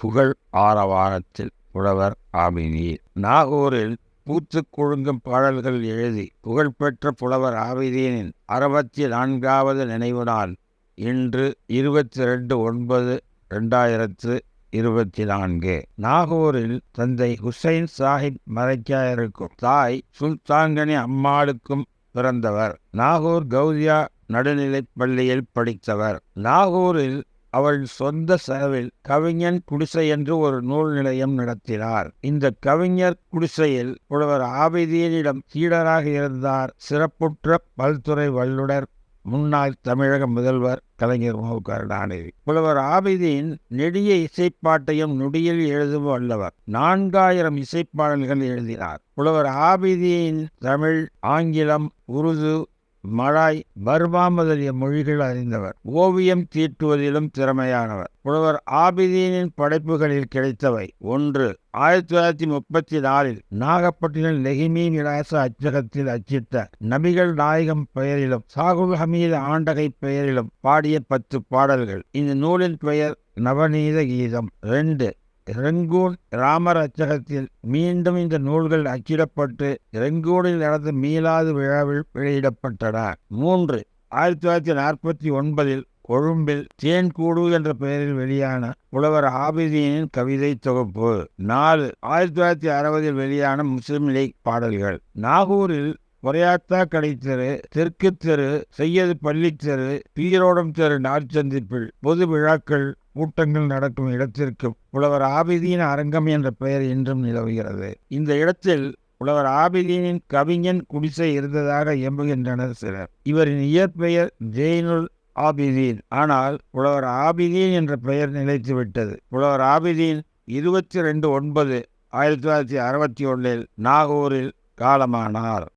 புகழ் ஆரவாரத்தில் புலவர் ஆவினீர். நாகூரில் பூத்து குழுங்கும் பாடல்கள் எழுதி புகழ்பெற்ற புலவர் ஆபிதீனின் அறுபத்தி நான்காவது நினைவு நாள் இன்று இருபத்தி ரெண்டு ஒன்பது ரெண்டாயிரத்து இருபத்தி நான்கு. நாகூரில் தந்தை ஹுசைன் சாஹிப் மறைக்காயருக்கும் தாய் சுல்தாங்கனி அம்மாளுக்கும் பிறந்தவர். நாகூர் கௌதியா நடுநிலைப் பள்ளியில் படித்தவர். நாகூரில் அவள் சொந்த செலவில் கவிஞன் குடிசை என்று ஒரு நூல் நிலையம் நடத்தினார். இந்த கவிஞர் குடிசையில் புலவர் ஆபிதியனிடம் சீடராக இருந்தார். சிறப்புற்ற பல்துறை வல்லுனர் முன்னாள் தமிழக முதல்வர் கலைஞர் மு. கருணாநிதி புலவர் ஆபிதியின் நெடிய இசைப்பாட்டையும் நொடியில் எழுதும் வல்லவர். நான்காயிரம் இசைப்பாடல்கள் எழுதினார். புலவர் ஆபிதியின் தமிழ் ஆங்கிலம் உருது மலாய் பர்மா முதலிய மொழிகள் அறிந்தவர். ஓவியம் தீட்டுவதிலும் திறமையானவர். புலவர் ஆபிதீனின் படைப்புகளில் கிடைத்தவை. ஒன்று ஆயிரத்தி தொள்ளாயிரத்தி முப்பத்தி நாலில் நாகப்பட்டினம் லெஹிமி விலாச அச்சகத்தில் அச்சிட்ட நபிகள் நாயகம் பெயரிலும் சாகுல் ஹமீது ஆண்டகை பெயரிலும் பாடிய பத்து பாடல்கள். இந்த நூலின் பெயர் நவநீத கீதம். ரெண்டு ரெங்கூன் ராமர் அச்சகத்தில் மீண்டும் இந்த நூல்கள் அச்சிடப்பட்டு ரெங்கூனில் நடந்த மீளாது விழாவில் வெளியிடப்பட்டன. மூன்று. ஆயிரத்தி தொள்ளாயிரத்தி நாற்பத்தி ஒன்பதில் கொழும்பில் தேன்கூடு என்ற பெயரில் வெளியான புலவர் ஆபிதீனின் கவிதை தொகுப்பு. நாலு. ஆயிரத்தி தொள்ளாயிரத்தி அறுபதில் வெளியான முஸ்லிம் லீக் பாடல்கள். நாகூரில் ஒரையாத்தா கடை தெரு தெற்கு தெரு செய்யது பள்ளித்தெரு பீரோடம் தெரு நார்ச்சந்திப்பில் பொது விழாக்கள் கூட்டங்கள் நடக்கும் இடத்திற்கு புலவர் ஆபிதீன் அரங்கம் என்ற பெயர் இன்றும் நிலவுகிறது. இந்த இடத்தில் புலவர் ஆபிதீனின் கவிஞன் குடிசை இருந்ததாக எம்புகின்றனர் சிலர். இவரின் இயற்பெயர் ஜெயினுல் ஆபிதீன். ஆனால் புலவர் ஆபிதீன் என்ற பெயர் நிலைத்துவிட்டது புலவர் ஆபிதீன் இருபத்தி ரெண்டு ஒன்பது ஆயிரத்தி தொள்ளாயிரத்தி அறுபத்தி ஒன்றில் நாகூரில் காலமானார்.